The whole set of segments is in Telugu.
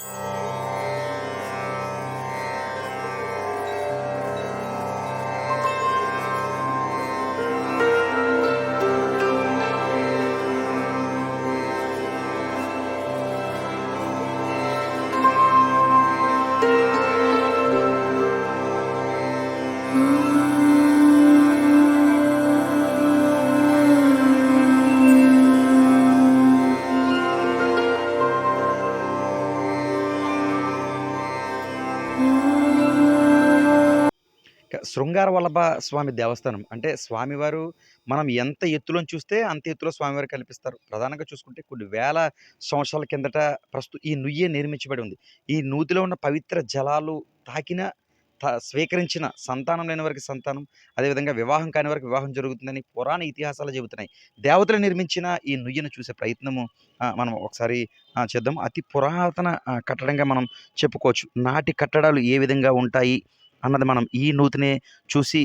you ఇక శృంగార వల్లభ స్వామి దేవస్థానం. అంటే స్వామివారు మనం ఎంత ఎత్తులోని చూస్తే అంత ఎత్తులో స్వామివారు కనిపిస్తారు ప్రధానంగా చూసుకుంటే కొన్ని వేల సంవత్సరాల కిందట ప్రస్తుతం ఈ నుయ్యే నిర్మించబడి ఉంది. ఈ నూతిలో ఉన్న పవిత్ర జలాలు తాకిన స్వీకరించిన సంతానం లేని వారికి సంతానం అదేవిధంగా వివాహం కాని వారికి వివాహం జరుగుతుందని పురాణ ఇతిహాసాలు చెబుతున్నాయి. దేవతలు నిర్మించిన ఈ నుయ్యను చూసే ప్రయత్నము మనం ఒకసారి చేద్దాం. అతి పురాతన కట్టడంగా మనం చెప్పుకోవచ్చు. నాటి కట్టడాలు ఏ విధంగా ఉంటాయి? అన్నది మనం ఈ నూతినే చూసి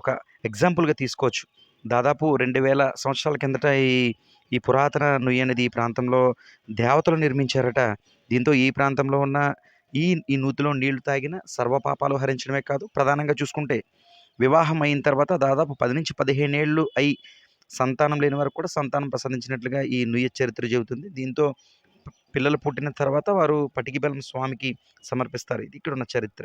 ఒక ఎగ్జాంపుల్గా తీసుకోవచ్చు. దాదాపు రెండు వేల సంవత్సరాల కిందట ఈ ఈ పురాతన నుయ్యి అనేది ఈ ప్రాంతంలో దేవతలు నిర్మించారట. దీంతో ఈ ప్రాంతంలో ఉన్న ఈ ఈ నూతిలో నీళ్ళు తాగిన సర్వపాపాలు హరించడమే కాదు ప్రధానంగా చూసుకుంటే వివాహం అయిన తర్వాత దాదాపు పది నుంచి పదిహేను ఏళ్ళు అయి సంతానం లేని వారు కూడా సంతానం ప్రసాదించినట్లుగా ఈ నుయ్య చరిత్ర చెబుతుంది. దీంతో పిల్లలు పుట్టిన తర్వాత వారు పటికి బెల్లం స్వామికి సమర్పిస్తారు. ఇది ఇక్కడ ఉన్న చరిత్ర.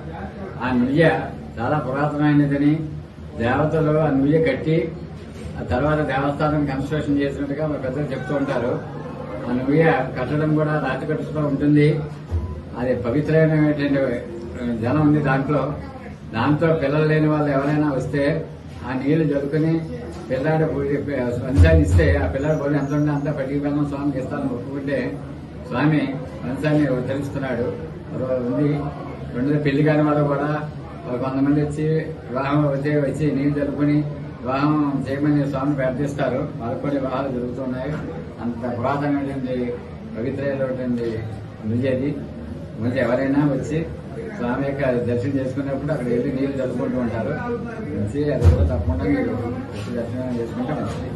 ఆ నుయ్య చాలా పురాతనమైనదని దేవతలు ఆ నుయ్య కట్టి ఆ తర్వాత దేవస్థానం కన్స్ట్రక్షన్ చేసినట్టుగా మా పెద్దలు చెప్తూ ఉంటారు. ఆ నుయ్య కట్టడం కూడా రాతి కట్టులో ఉంటుంది. అది పవిత్రమైనటువంటి జలం ఉంది దాంట్లో. దాంతో పిల్లలు లేని వాళ్ళు ఎవరైనా వస్తే ఆ నీళ్ళు జరుపుకుని పిల్లాడు వంశాన్ని ఇస్తే ఆ పిల్లాడు బోడి ఎంత ఉంటే అంత పట్టికి బెల్లం స్వామికి ఇస్తాను ఒప్పుకుంటే స్వామి వంశాన్ని ఉద్ధరిస్తున్నాడు ఉంది. రెండు పెళ్ళి కాని వాళ్ళు కూడా కొంతమంది వచ్చి వివాహం వచ్చి వచ్చి నీళ్ళు జరుపుకుని వివాహం చేయమని స్వామి ప్రార్థిస్తారు. వాళ్ళకు కూడా వివాహాలు జరుగుతున్నాయి. అంత పురాతనమైనటువంటి పవిత్రమైనటువంటి నిజేది ముందు ఎవరైనా వచ్చి స్వామి యొక్క దర్శనం చేసుకున్నప్పుడు అక్కడ వెళ్ళి నీళ్ళు జరుపుకుంటూ ఉంటారు. వచ్చి అది కూడా తప్పకుండా మీరు దర్శనం చేసుకుంటే మంచిది.